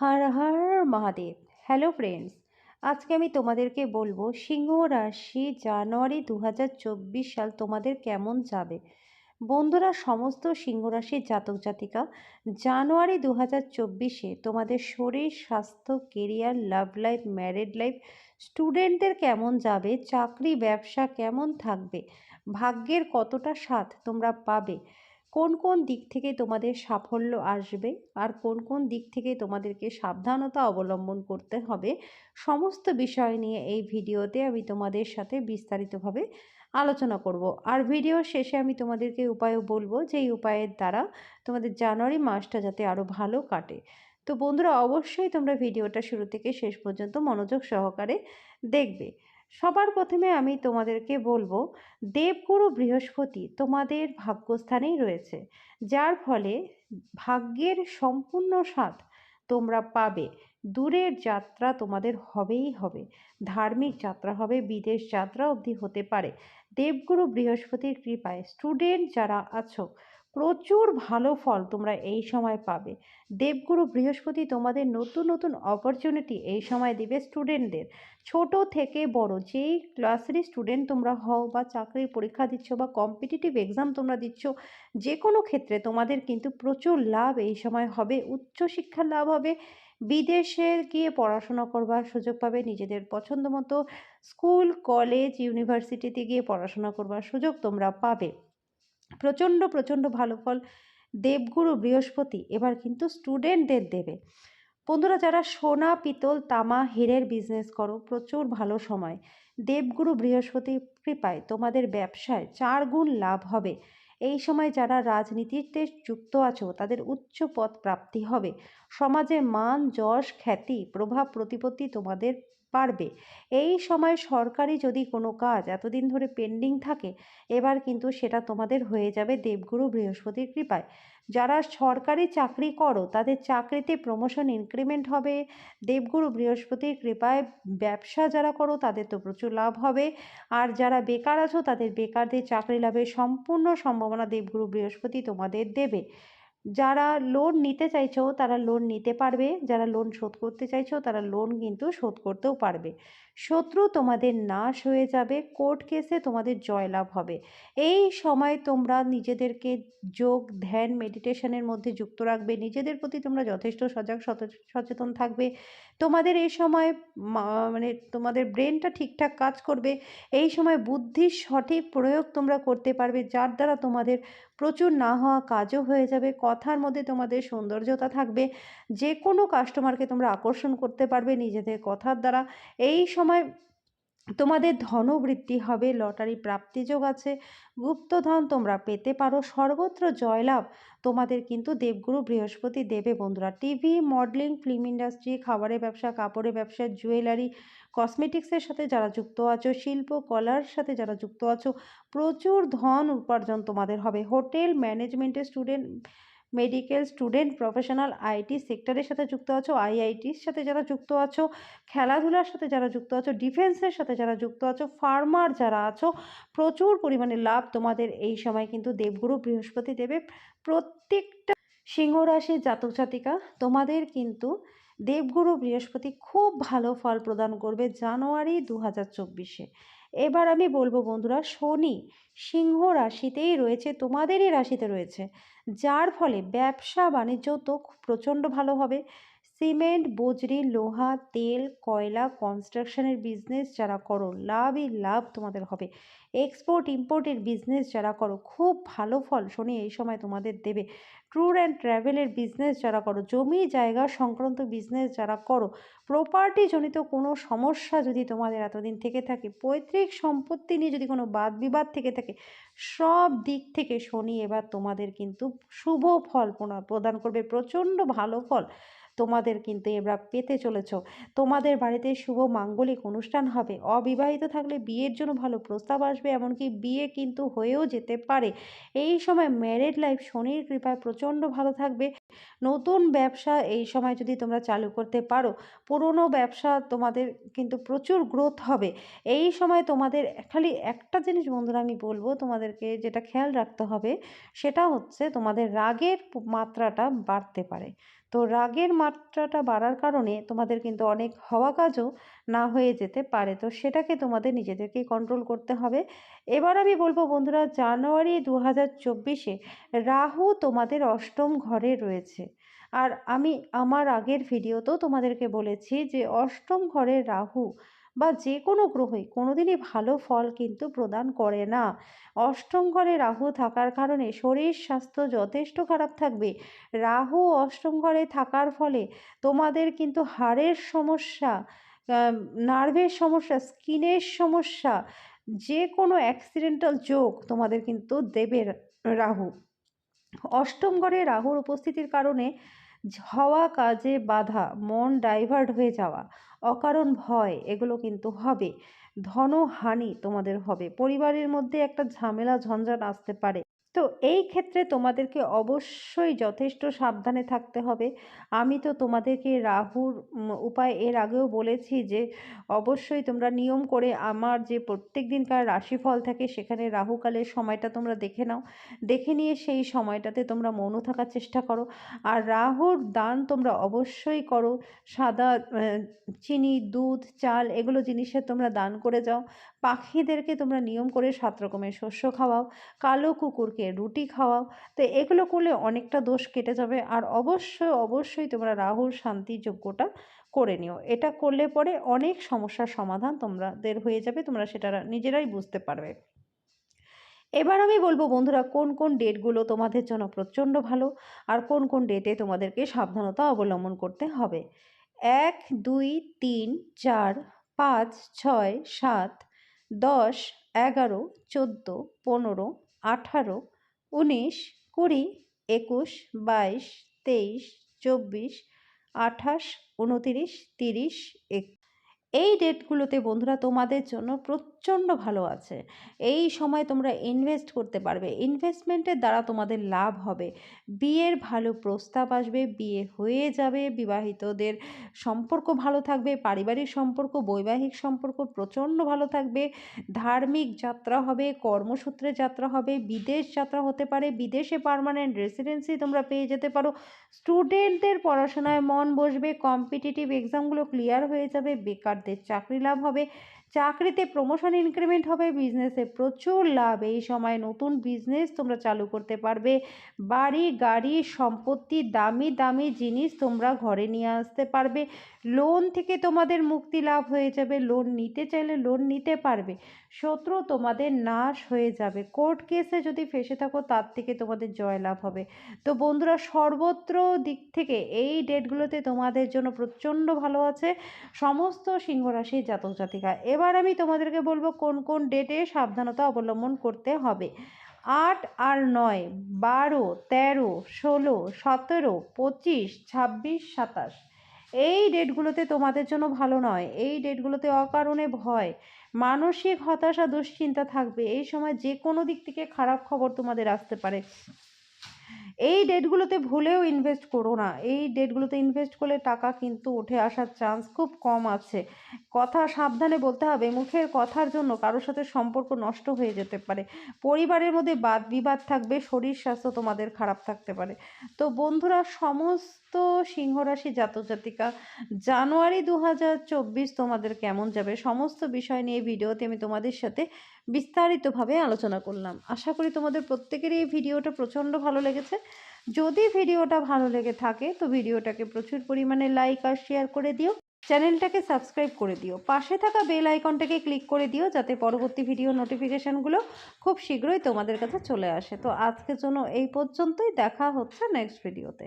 হর Har Mahadev. Hello friends আজকে আমি তোমাদেরকে বলব, সিংহ রাশি জানুয়ারি দু হাজার চব্বিশ সাল তোমাদের কেমন যাবে? বন্ধুরা, সমস্ত সিংহ রাশির জাতক জাতিকা, জানুয়ারি দু হাজার চব্বিশে তোমাদের শরীর, স্বাস্থ্য career love life married life স্টুডেন্টদের কেমন যাবে? চাকরি, ব্যবসা কেমন থাকবে? ভাগ্যের কতটা স্বাদ তোমরা পাবে? কোন কোন দিক থেকে তোমাদের সাফল্য আসবে? আর কোন কোন দিক থেকে তোমাদেরকে সাবধানতা অবলম্বন করতে হবে? সমস্ত বিষয় নিয়ে এই ভিডিওতে আমি তোমাদের সাথে বিস্তারিতভাবে আলোচনা করব। আর ভিডিও শেষে আমি তোমাদেরকে উপায়ও বলব যে এই উপায়ের দ্বারা তোমাদের জানুয়ারি মাসটা যাতে আরও ভালো কাটে। তো বন্ধুরা, অবশ্যই তোমরা ভিডিওটা শুরু থেকে শেষ পর্যন্ত মনোযোগ সহকারে দেখবে। সবার প্রথমে আমি তোমাদেরকে বলব, দেবগুরু বৃহস্পতি তোমাদের ভাগ্যস্থানেই রয়েছে, যার ফলে ভাগ্যের সম্পূর্ণ স্বাদ তোমরা পাবে। দূরের যাত্রা তোমাদের হবেই হবে, ধার্মিক যাত্রা হবে, বিদেশ যাত্রা অবধি হতে পারে। দেবগুরু বৃহস্পতির কৃপায় স্টুডেন্ট যারা আছো প্রচুর ভালো ফল তোমরা এই সময় পাবে। দেবগুরু বৃহস্পতি তোমাদের নতুন নতুন অপরচুনিটি এই সময় দেবে স্টুডেন্টদের ছোট থেকে বড় যেই ক্লাসেরই স্টুডেন্ট তোমরা হও বা চাকরির পরীক্ষা দিচ্ছ বা কম্পিটিটিভ এক্সাম তোমরা দিচ্ছ যে কোনো ক্ষেত্রে তোমাদের কিন্তু প্রচুর লাভ এই সময় হবে। উচ্চশিক্ষার লাভ হবে। বিদেশে গিয়ে পড়াশোনা করবার সুযোগ পাবে, নিজেদের পছন্দ মতো স্কুল কলেজ ইউনিভার্সিটিতে গিয়ে পড়াশোনা করবার সুযোগ তোমরা পাবে। প্রচণ্ড প্রচণ্ড ভালো ফল দেবগুরু বৃহস্পতি এবার কিন্তু স্টুডেন্টদের দেবে। বন্ধুরা, যারা সোনা, পিতল, তামা, হীরের বিজনেস করো, প্রচুর ভালো সময়। দেবগুরু বৃহস্পতি কৃপায় তোমাদের ব্যবসায় চার গুণ লাভ হবে। এই সময় যারা রাজনীতিতে যুক্ত আছো, তাদের উচ্চ পদ প্রাপ্তি হবে। সমাজে মান, যশ, খ্যাতি, প্রভাব, প্রতিপত্তি তোমাদের পারবে। এই সময় সরকারি যদি কোনো কাজ এতদিন ধরে পেন্ডিং থাকে, এবার কিন্তু সেটা তোমাদের হয়ে যাবে দেবগুরু বৃহস্পতির কৃপায়। যারা সরকারি চাকরি করো, তাদের চাকরিতে প্রমোশন ইনক্রিমেন্ট হবে। দেবগুরু বৃহস্পতির কৃপায় ব্যবসা যারা করো, তাদের তো প্রচুর লাভ হবে। আর যারা বেকার আছো, তাদের বেকারদের চাকরি লাভের সম্পূর্ণ সম্ভাবনা দেবগুরু বৃহস্পতি তোমাদের দেবে। যারা লোন নিতে চাইছো তারা লোন নিতে পারবে, যারা লোন শোধ করতে চাইছো তারা লোন কিন্তু শোধ করতেও পারবে। শত্রু তোমাদের নাশ হয়ে যাবে, কোর্ট কেসে তোমাদের জয়লাভ হবে। এই সময় তোমরা নিজেদেরকে যোগ, ধ্যান মেডিটেশনের মধ্যে যুক্ত রাখবে, নিজেদের প্রতি তোমরা যথেষ্ট সজাগ সচেতন থাকবে। তোমাদের এই সময় মানে তোমাদের ব্রেনটা ঠিকঠাক কাজ করবে। এই সময় বুদ্ধির সঠিক প্রয়োগ তোমরা করতে পারবে, যার দ্বারা তোমাদের প্রচুর না হওয়া কাজও হয়ে যাবে, কথার মধ্যে তোমাদের সৌন্দর্যতা থাকবে। যে কোনো কাস্টমারকে তোমরা আকর্ষণ করতে পারবে নিজেদের কথার দ্বারা। এই সময় তোমাদের ধনবৃদ্ধি হবে, লটারি প্রাপ্তিযোগ আছে। গুপ্তধন তোমরা পেতে পারো। সর্বত্র জয়লাভ তোমাদের কিন্তু দেবগুরু বৃহস্পতি, দেবে বন্ধুরা। টিভি মডেলিং ফিল্ম ইন্ডাস্ট্রি খাবারের ব্যবসা, কাপড়ের ব্যবসা জুয়েলারি কসমেটিক্সের সাথে যারা যুক্ত আছো, শিল্প, কলার সাথে যারা যুক্ত আছো, প্রচুর ধন উপার্জন তোমাদের হবে। হোটেল ম্যানেজমেন্টের student medical student, professional IT সেক্টরের সাথে যুক্ত আছো, আইআইটির সাথে যারা যুক্ত আছো, খেলাধুলার সাথে যারা যুক্ত আছো, ডিফেন্সের সাথে যারা যুক্ত আছো, ফার্মার যারা আছো, প্রচুর পরিমাণে লাভ তোমাদের এই সময় কিন্তু দেবগুরু বৃহস্পতি দেবে। প্রত্যেকটা সিংহ রাশির জাতক জাতিকা, তোমাদের কিন্তু দেবগুরু বৃহস্পতি খুব ভালো ফল প্রদান করবে জানুয়ারি দু হাজার চব্বিশে। এবার আমি বলব বন্ধুরা, শনি সিংহ রাশিতেই রয়েছে, তোমাদেরই রাশিতে রয়েছে। যার ফলে ব্যবসা, বাণিজ্য তো প্রচণ্ড ভালো হবে। সিমেন্ট, বজরি, লোহা, তেল, কয়লা কনস্ট্রাকশনের বিজনেস যারা করো, লাভই লাভ তোমাদের হবে। এক্সপোর্ট ইম্পোর্টের বিজনেস যারা করো, খুব ভালো ফল শনি এই সময় তোমাদের দেবে। ট্যুর অ্যান্ড ট্র্যাভেলের বিজনেস যারা করো, জমি জায়গা সংক্রান্ত বিজনেস যারা করো প্রপার্টি জনিত কোনো সমস্যা যদি তোমাদের এতদিন থেকে থাকে, পৈতৃক সম্পত্তি নিয়ে যদি কোনো বাদ বিবাদ থেকে থাকে, সব দিক থেকে শনি এবার তোমাদের কিন্তু শুভ ফল প্রদান করবে, প্রচণ্ড ভালো ফল। তোমাদের কিন্তু এবার পেতে চলেছ। তোমাদের বাড়িতে শুভ মাঙ্গলিক অনুষ্ঠান হবে। অবিবাহিত থাকলে বিয়ের জন্য ভালো প্রস্তাব আসবে, এমনকি বিয়ে কিন্তু হয়েও যেতে পারে। এই সময় ম্যারেড লাইফ শনির কৃপায় প্রচণ্ড ভালো থাকবে। নতুন ব্যবসা এই সময় যদি তোমরা চালু করতে পারো, পুরনো ব্যবসা তোমাদের কিন্তু প্রচুর গ্রোথ হবে। এই সময় তোমাদের খালি একটা জিনিস বন্ধুরা আমি বলব, তোমাদেরকে যেটা খেয়াল রাখতে হবে, সেটা হচ্ছে তোমাদের রাগের মাত্রাটা বাড়তে পারে। তো রাগের মাত্রাটা বাড়ার কারণে তোমাদের কিন্তু অনেক হওয়া কাজও না হয়ে যেতে পারে। তো সেটাকে তোমাদের নিজেদেরকেই কন্ট্রোল করতে হবে। এবার আমি বলব বন্ধুরা, জানুয়ারি দু হাজার চব্বিশে রাহু তোমাদের অষ্টম ঘরে রয়েছে আর আমি আমার আগের ভিডিওতেও তোমাদেরকে বলেছি যে, অষ্টম ঘরে রাহু বা যে কোনো গ্রহই কোনোদিনই ভালো ফল কিন্তু প্রদান করে না। অষ্টম ঘরে রাহু থাকার কারণে শরীর স্বাস্থ্য যথেষ্ট খারাপ থাকবে। রাহু অষ্টম ঘরে থাকার ফলে তোমাদের কিন্তু হাড়ের সমস্যা নার্ভের সমস্যা, স্কিনের সমস্যা যে কোনো অ্যাক্সিডেন্টাল যোগ তোমাদের কিন্তু দেবে রাহু। অষ্টম ঘরে রাহুর উপস্থিতির কারণে হওয়া কাজে বাধা, মন ডাইভার্ট হয়ে যাওয়া, অকারণ ভয়, এগুলো কিন্তু হবে। ধনহানি তোমাদের হবে। পরিবারের মধ্যে একটা ঝামেলা, ঝঞ্ঝাট আসতে পারে। তো এই ক্ষেত্রে তোমাদেরকে অবশ্যই যথেষ্ট সাবধানে থাকতে হবে। আমি তো তোমাদেরকে রাহুর উপায় এর আগেও বলেছি যে, অবশ্যই তোমরা নিয়ম করে আমার যে প্রত্যেক দিনকার রাশিফল থাকে সেখানে রাহুকালের সময়টা তোমরা দেখে নাও। দেখে নিয়ে সেই সময়টাতে তোমরা মৌন থাকার চেষ্টা করো। আর রাহুর দান তোমরা অবশ্যই করো। সাদা চিনি, দুধ, চাল এগুলো জিনিসের তোমরা দান করে যাও। পাখিদেরকে তোমরা নিয়ম করে সাত রকমের শস্য খাওয়াও। কালো কুকুরকে রুটি খাওয়াও তো এগুলো করলে অনেকটা দোষ কেটে যাবে। আর অবশ্যই অবশ্যই তোমরা রাহুর শান্তি যজ্ঞটা করে নিও। এটা করলে পরে অনেক সমস্যার সমাধান তোমাদের হয়ে যাবে, তোমরা সেটা নিজেরাই বুঝতে পারবে। এবার আমি বলব বন্ধুরা, কোন কোন ডেটগুলো তোমাদের জন্য প্রচণ্ড ভালো আর কোন কোন ডেটে তোমাদেরকে সাবধানতা অবলম্বন করতে হবে? এক, দুই, তিন, চার, পাঁচ, ছয়, সাত, দশ, এগারো, চোদ্দ, পনেরো, আঠারো উনিশ, কুড়ি, একুশ, বাইশ, তেইশ, চব্বিশ, আঠাশ, উনতিরিশ, তিরিশ, এক এই ডেটগুলোতে বন্ধুরা তোমাদের জন্য প্রচণ্ড ভালো আছে। এই সময় তোমরা ইনভেস্ট করতে পারবে। ইনভেস্টমেন্টের দ্বারা তোমাদের লাভ হবে। বিয়ের ভালো প্রস্তাব আসবে, বিয়ে হয়ে যাবে, বিবাহিতদের সম্পর্ক ভালো থাকবে, পারিবারিক সম্পর্ক, বৈবাহিক সম্পর্ক প্রচণ্ড ভালো থাকবে, ধার্মিক যাত্রা হবে, কর্মসূত্রে যাত্রা হবে, বিদেশ যাত্রা হতে পারে, বিদেশে পার্মানেন্ট রেসিডেন্সি তোমরা পেয়ে যেতে পারো। স্টুডেন্টদের পড়াশোনায় মন বসবে কম্পিটিটিভ এক্সামগুলো ক্লিয়ার হয়ে যাবে, বেকারদের চাকরি লাভ হবে। চাকরিতে প্রমোশন ইনক্রিমেন্ট হবে বিজনেসে প্রচুর লাভ। এই সময় নতুন বিজনেস তোমরা চালু করতে পারবে। বাড়ি, গাড়ি, সম্পত্তি, দামি দামি জিনিস তোমরা ঘরে নিয়ে আসতে পারবে। লোন থেকে তোমাদের মুক্তি লাভ হয়ে যাবে। লোন নিতে চাইলে লোন নিতে পারবে। শত্রু তোমাদের নাশ হয়ে যাবে। কোর্ট কেসে যদি ফেসে থাকো, তার থেকে তোমাদের জয়লাভ হবে। তো বন্ধুরা, সর্বত্র দিক থেকে এই ডেটগুলোতে তোমাদের জন্য প্রচণ্ড ভালো আছে। সমস্ত সিংহ রাশির জাতক জাতিকা, এবার আমি তোমাদেরকে বলব কোন কোন ডেটে সাবধানতা অবলম্বন করতে হবে। আট আর নয়, বারো, তেরো, ষোলো, সতেরো, পঁচিশ, ছাব্বিশ, সাতাশ। এই ডেটগুলোতে তোমাদের জন্য ভালো নয়। এই ডেটগুলোতে অকারণে ভয়, মানসিক হতাশা, দুশ্চিন্তা থাকবে। এই সময় যে কোনো দিক থেকে খারাপ খবর তোমাদের আসতে পারে। এই ডেটগুলোতে ভুলেও ইনভেস্ট করো না। এই ডেটগুলোতে ইনভেস্ট করলে টাকা কিন্তু উঠে আসার চান্স খুব কম আছে। কথা সাবধানে বলতে হবে, মুখের কথার জন্য কারোর সাথে সম্পর্ক নষ্ট হয়ে যেতে পারে। পরিবারের মধ্যে বাদ বিবাদ থাকবে, শরীর স্বাস্থ্য তোমাদের খারাপ থাকতে পারে। তো বন্ধুরা, সমস্ত সিংহরাশি জাতক জাতিকা জানুয়ারি দু হাজার চব্বিশ তোমাদের কেমন যাবে? সমস্ত বিষয় নিয়ে ভিডিওতে আমি তোমাদের সাথে বিস্তারিতভাবে আলোচনা করলাম। আশা করি তোমাদের প্রত্যেকেরই এই ভিডিওটা প্রচণ্ড ভালো লেগেছে। যদি ভিডিওটা ভালো লেগে থাকে, তো ভিডিওটাকে প্রচুর পরিমাণে লাইক আর শেয়ার করে দিও। চ্যানেলটাকে সাবস্ক্রাইব করে দিও। পাশে থাকা বেল আইকনটাকে ক্লিক করে দিও, যাতে পরবর্তী ভিডিও নোটিফিকেশানগুলো খুব শীঘ্রই তোমাদের কাছে চলে আসে। তো আজকের জন্য এই পর্যন্তই। দেখা হচ্ছে নেক্সট ভিডিওতে